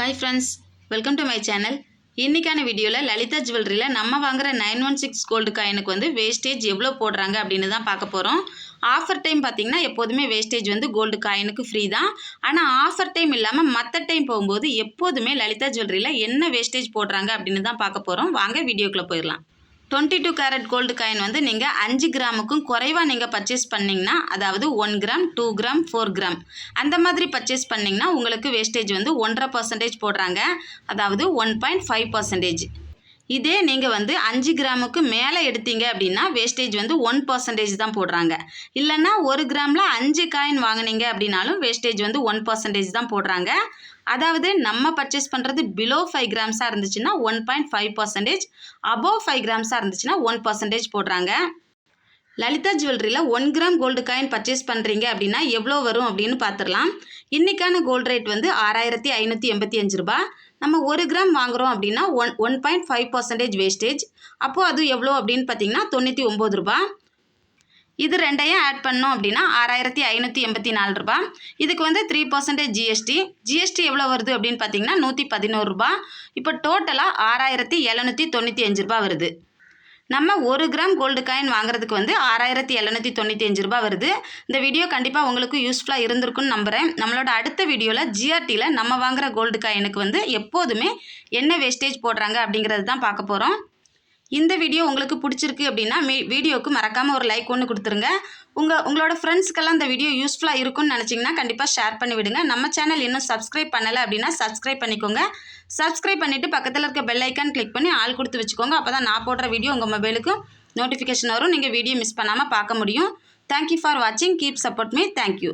Hi friends welcome to my channel இன்றைக்கான வீடியோவில் லலிதா ஜுவல்லரியில் நம்ம வாங்குற நைன் ஒன் சிக்ஸ் கோல்டு காயினுக்கு வந்து வேஸ்டேஜ் எவ்வளோ போடுறாங்க அப்படின்னு தான் பார்க்க போகிறோம் ஆஃபர் டைம் பார்த்திங்கன்னா எப்போதுமே வேஸ்டேஜ் வந்து கோல்டு காயினுக்கு ஃப்ரீ தான். ஆனால் ஆஃபர் டைம் இல்லாமல் மற்ற டைம் போகும்போது எப்போதுமே லலிதா ஜுவல்லரியில் என்ன வேஸ்டேஜ் போடுறாங்க அப்படின்னு தான் பார்க்க போகிறோம் வாங்க வீடியோக்குள்ளே போயிடலாம். Twenty two carat gold coin வந்து நீங்கள் அஞ்சு கிராமுக்கும் குறைவாக நீங்கள் பர்ச்சேஸ் பண்ணிங்கன்னா அதாவது one gram two gram four gram அந்த மாதிரி பர்ச்சேஸ் பண்ணிங்கன்னா உங்களுக்கு வேஸ்டேஜ் வந்து ஒன்றரை பர்சன்டேஜ் போடுறாங்க. அதாவது ஒன் பாயிண்ட் ஃபைவ் பர்சன்டேஜ் இதே நீங்கள் வந்து அஞ்சு கிராமுக்கு மேலே எடுத்தீங்க அப்படின்னா வேஸ்டேஜ் வந்து ஒன் பர்சன்டேஜ் தான் போடுறாங்க. இல்லைன்னா ஒரு கிராமில் அஞ்சு காயின் வாங்குனீங்க அப்படின்னாலும் வேஸ்டேஜ் வந்து ஒன் பர்சன்டேஜ் தான் போடுறாங்க. அதாவது நம்ம பர்ச்சேஸ் பண்ணுறது பிலோ ஃபைவ் கிராம்ஸாக இருந்துச்சுன்னா one point five percentage above five கிராம்ஸாக இருந்துச்சுன்னா ஒன் பர்சன்டேஜ் போடுறாங்க. Lalitha ஜுவல்லரியில் one gram gold coin purchase பண்ணுறீங்க அப்படின்னா எவ்வளோ வரும் அப்படின்னு பார்த்துடலாம். இன்றைக்கான கோல்டு ரேட் வந்து ஆறாயிரத்தி ஐநூற்றி எண்பத்தி அஞ்சு ரூபா நம்ம ஒரு கிராம் வாங்குகிறோம் அப்படின்னா one one point five percentage wastage அப்போது அது எவ்வளோ அப்படின்னு பார்த்தீங்கன்னா தொண்ணூற்றி ஒம்பது ரூபா. இது ரெண்டையும் ஆட் பண்ணோம் அப்படின்னா ஆறாயிரத்தி ஐநூற்றி எண்பத்தி நாலு ரூபா. இதுக்கு வந்து த்ரீ பர்சன்டேஜ் ஜிஎஸ்டி ஜிஎஸ்டி எவ்வளோ வருது அப்படின்னு பார்த்தீங்கன்னா நூற்றி பதினோரு ரூபா. இப்போ டோட்டலாக ஆறாயிரத்தி எழுநூற்றி தொண்ணூற்றி அஞ்சு ரூபா வருது. நம்ம ஒரு கிராம் கோல்டு காயின் வாங்குறதுக்கு வந்து ஆறாயிரத்தி எழுநூற்றி தொண்ணூற்றி அஞ்சு ரூபா வருது. இந்த வீடியோ கண்டிப்பாக உங்களுக்கு யூஸ்ஃபுல்லாக இருந்திருக்குன்னு நம்புகிறேன் நம்மளோட அடுத்த வீடியோவில் ஜிஆர்டியில் நம்ம வாங்குற கோல்டு காயினுக்கு வந்து எப்போதுமே என்ன வேஸ்டேஜ் போடுறாங்க அப்படிங்கிறது தான் பார்க்க போகிறோம் இந்த வீடியோ உங்களுக்கு பிடிச்சிருக்கு அப்படின்னா மீ வீடியோவுக்கு மறக்காமல் ஒரு லைக் ஒன்று கொடுத்துருங்க. உங்கள் உங்களோட ஃப்ரெண்ட்ஸ்க்கெல்லாம் இந்த வீடியோ யூஸ்ஃபுல்லாக இருக்கும்னு நினச்சிங்கன்னா கண்டிப்பாக ஷேர் பண்ணி விடுங்க. நம்ம சேனல் இன்னும் சப்ஸ்கிரைப் பண்ணலை அப்படின்னா சப்ஸ்கிரைப் பண்ணிக்கோங்க. சப்ஸ்கிரைப் பண்ணிவிட்டு பக்கத்தில் இருக்க பெல் ஐக்கான் கிளிக் பண்ணி ஆள் கொடுத்து வச்சுக்கோங்க. அப்போ தான் நான் போடுற வீடியோ உங்கள் மொபைலுக்கு நோட்டிஃபிகேஷன் வரும். நீங்கள் வீடியோ மிஸ் பண்ணாமல் பார்க்க முடியும். தேங்க்யூ ஃபார் வாட்சிங் keep support me thank you